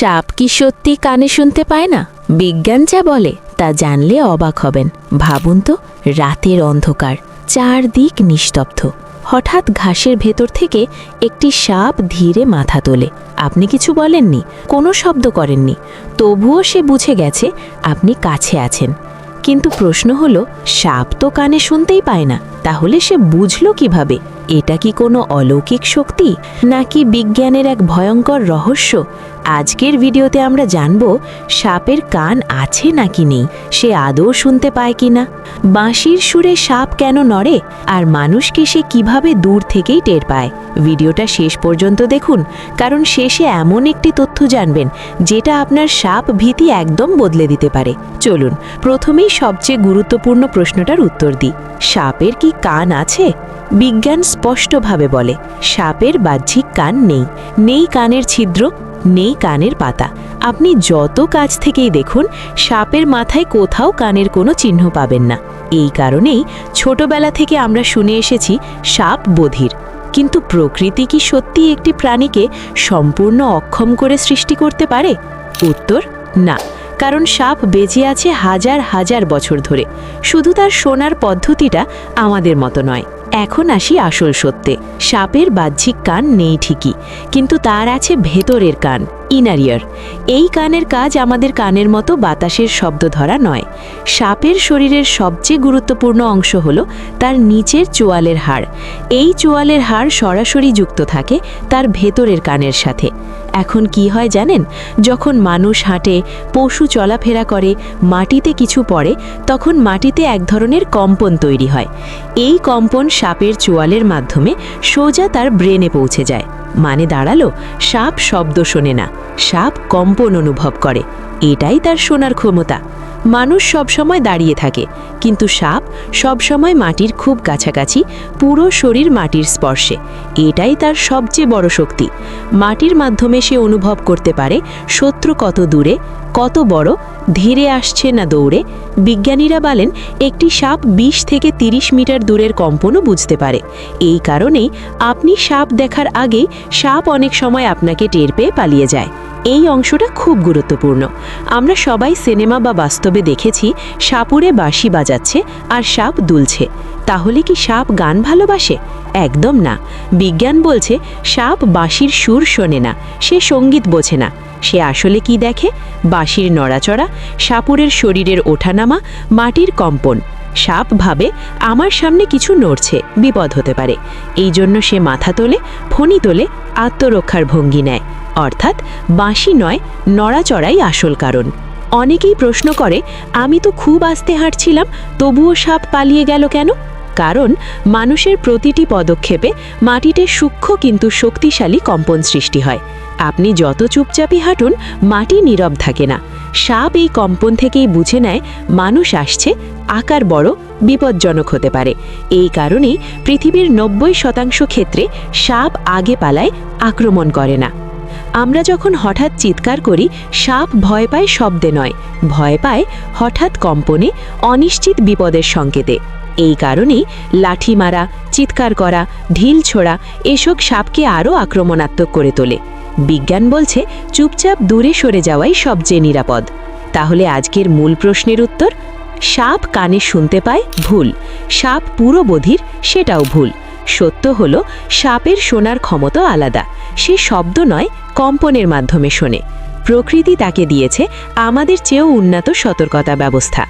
সাপ কি সত্যি কানে শুনতে পায় না? বিজ্ঞান যা বলে, তা জানলে অবাক হবেন। ভাবুন তো, রাতের অন্ধকার, চারদিক নিস্তব্ধ। হঠাৎ ঘাসের ভেতর থেকে একটি সাপ ধীরে মাথা তোলে। আপনি কিছু বলেননি, কোনো শব্দ করেননি। তবুও সে বুঝে গেছে, আপনি কাছে আছেন। কিন্তু প্রশ্ন হলো, সাপ তো কানে শুনতেই পায় না, তাহলে সে বুঝল কীভাবে? এটা কি কোনো অলৌকিক শক্তি? নাকি বিজ্ঞানের এক ভয়ঙ্কর রহস্য? আজকের ভিডিওতে আমরা জানব, সাপের কান আছে নাকি নেই, সে আদৌ শুনতে পায় কিনা? বাঁশির সুরে সাপ কেন নড়ে? আর মানুষকে সে কীভাবে দূর থেকেই টের পায়? ভিডিওটা শেষ পর্যন্ত দেখুন, কারণ শেষে এমন একটি তথ্য জানবেন, যেটা আপনার সাপ ভীতি একদম বদলে দিতে পারে। চলুন, প্রথমেই সবচেয়ে গুরুত্বপূর্ণ প্রশ্নটার উত্তর দিই। সাপের কি কান আছে? বিজ্ঞান স্পষ্টভাবে বলে, সাপের বাহ্যিক কান নেই। নেই কানের ছিদ্র নেই কানের পাতা। আপনি যত কাছ থেকেই দেখুন, সাপের মাথায় কোথাও কানের কোনো চিহ্ন পাবেন না। এই কারণেই ছোটবেলা থেকে আমরা শুনে এসেছি, সাপ বধির। কিন্তু প্রকৃতি কি সত্যি একটি প্রাণীকে সম্পূর্ণ অক্ষম করে সৃষ্টি করতে পারে? উত্তর, না। কারণ সাপ বেঁচে আছে হাজার হাজার বছর ধরে। শুধু তার শোনার পদ্ধতিটা আমাদের মতো নয়। এখন আসি আসল সত্যে সাপের বাহ্যিক কান নেই ঠিকই কিন্তু তার আছে ভেতরের কান। ইনার ইয়ার এই কানের কাজ আমাদের কানের মতো বাতাসের শব্দ ধরা নয়। সাপের শরীরের সবচেয়ে গুরুত্বপূর্ণ অংশ হল তার নিচের চোয়ালের হাড়। এই চোয়ালের হাড় সরাসরি যুক্ত থাকে তার ভেতরের কানের সাথে। এখন কি হয় জানেন? যখন মানুষ হাঁটে, পশু চলাফেরা করে, মাটিতে কিছু পড়ে, তখন মাটিতে এক ধরনের কম্পন তৈরি হয়। এই কম্পন সাপের চোয়ালের মাধ্যমে সোজা তার ব্রেনে পৌঁছে যায়। মানে দাঁড়াল সাপ শব্দ শোনে না। সাপ কম্পন অনুভব করে। এটাই তার শোনার ক্ষমতা। মানুষ সবসময় দাঁড়িয়ে থাকে, কিন্তু সাপ সবসময় মাটির খুব কাছাকাছি, পুরো শরীর মাটির স্পর্শে। এটাই তার সবচেয়ে বড় শক্তি। মাটির মাধ্যমে সে অনুভব করতে পারে শত্রু কত দূরে কত বড়, ধীরে আসছে না দৌড়ে। বিজ্ঞানীরা বলেন, একটি সাপ ২০ থেকে ৩০ মিটার দূরের কম্পনও বুঝতে পারে। এই কারণেই আপনি সাপ দেখার আগেই সাপ অনেক সময় আপনাকে টের পেয়ে পালিয়ে যায়। এই অংশটা খুব গুরুত্বপূর্ণ। আমরা সবাই সিনেমা বা বাস্তবে দেখেছি, সাপুরে বাঁশি বাজাচ্ছে আর সাপ দুলছে। তাহলে কি সাপ গান ভালোবাসে? একদম না। বিজ্ঞান বলছে, সাপ বাঁশির সুর শোনে না, সে সংগীত বোঝে না। সে আসলে কি দেখে? বাঁশির নড়াচড়া, সাপুরের শরীরের ওঠানামা, মাটির কম্পন। সাপ ভাবে, আমার সামনে কিছু নড়ছে, বিপদ হতে পারে। এই জন্য সে মাথা তোলে, ফণি তোলে, আত্মরক্ষার ভঙ্গি নেয়। অর্থাৎ, বাঁশি নয়, নড়াচড়াই আসল কারণ। অনেকেই প্রশ্ন করে, আমি তো খুব আস্তে হাঁটছিলাম, তবুও সাপ পালিয়ে গেল কেন? কারণ মানুষের প্রতিটি পদক্ষেপে মাটিতে সূক্ষ্ম কিন্তু শক্তিশালী কম্পন সৃষ্টি হয়। আপনি যত চুপচাপই হাঁটুন, মাটি নীরব থাকে না। সাপ এই কম্পন থেকেই বুঝে নেয়, মানুষ আসছে, আকার বড়, বিপজ্জনক হতে পারে। এই কারণেই পৃথিবীর নব্বই শতাংশ ক্ষেত্রে সাপ আগে পালায় আক্রমণ করে না। আমরা যখন হঠাৎ চিৎকার করি, সাপ ভয় পায় শব্দে নয়। ভয় পায় হঠাৎ কম্পনে অনিশ্চিত বিপদের সংকেতে। এই কারণেই লাঠি মারা, চিৎকার করা, ঢিল ছোড়া এসব সাপকে আরও আক্রমণাত্মক করে তোলে। বিজ্ঞান বলছে চুপচাপ দূরে সরে যাওয়াই সবচেয়ে নিরাপদ। তাহলে আজকের মূল প্রশ্নের উত্তর? সাপ কানে শুনতে পায়? ভুল। সাপ পুরো বধির, সেটাও ভুল। সত্য হল, সাপের শোনার ক্ষমতা আলাদা। সে শব্দ নয়, কম্পনের মাধ্যমে শোনে। প্রকৃতি তাকে দিয়েছে আমাদের চেয়েও উন্নত সতর্কতা ব্যবস্থা।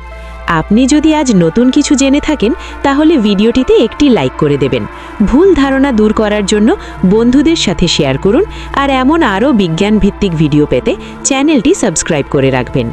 আপনি যদি আজ নতুন কিছু জেনে থাকেন, তাহলে ভিডিওটিতে একটি লাইক করে দেবেন। ভুল ধারণা দূর করার জন্য বন্ধুদের সাথে শেয়ার করুন আর এমন আরও বিজ্ঞানভিত্তিক ভিডিও পেতে চ্যানেলটি সাবস্ক্রাইব করে রাখবেন।